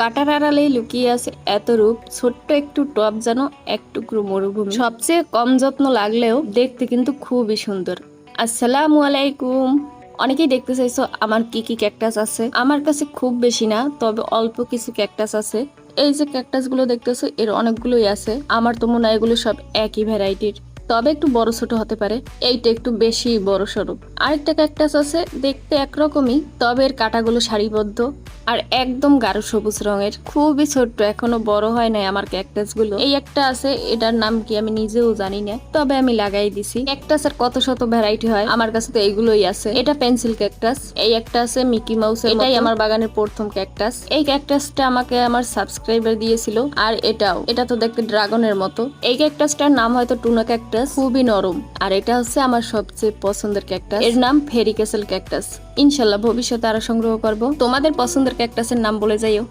কাটার আড়ালেই লুকিয়ে আছে এত রূপ, ছোট্ট একটু টপ যেন এক টুকরো মরুভূমি। সবচেয়ে কম যত্ন লাগলেও দেখতে কিন্তু খুবই সুন্দর। আসসালামু আলাইকুম। অনেকেই দেখতে চাইছো আমার কি কি ক্যাকটাস আছে? আমার কাছে খুব বেশি না, তবে অল্প কিছু ক্যাকটাস আছে। এই যে ক্যাকটাসগুলো দেখতেছো, এর অনেকগুলোই আছে। আমার তো মনে হয় এগুলো সব একই ভ্যারাইটির তবে একটু বড় ছোট হতে পারে। এইটা একটু বেশি বড় সড়ো আরেকটা ক্যাকটাস আছে দেখতে একরকমই তবে এর কাটাগুলো সারিবদ্ধ আর একদম গাঢ় সবুজ রঙের। খুবই ছোট্ট এখনও বড় হয় নাই আমার ক্যাকটাসগুলো এই একটা আছে এটার নাম কি আমি নিজেও জানি না তবে আমি লাগাই দিছি। ক্যাকটাসের কত শত ভ্যারাইটি হয় আমার কাছে তো এইগুলোই আছে। এটা পেন্সিল ক্যাকটাস এই একটা আছে মিকি মাউস এটাই আমার বাগানের প্রথম ক্যাকটাস এই ক্যাকটাসটা আমাকে আমার সাবস্ক্রাইবার দিয়েছিল আর এটাও। এটা তো দেখতে ড্রাগনের মতো। এই ক্যাকটাসটার নাম হয়তো টুনা ক্যাকটাস খুবই নরম। আর এটা হচ্ছে আমার সবচেয়ে পছন্দের ক্যাকটাস এর নাম ফেরি ক্যাসেল ক্যাকটাস ইনশাল্লাহ ভবিষ্যতে আরও সংগ্রহ করব। তোমাদের পছন্দের ক্যাকটাসের নাম বলে যাইও।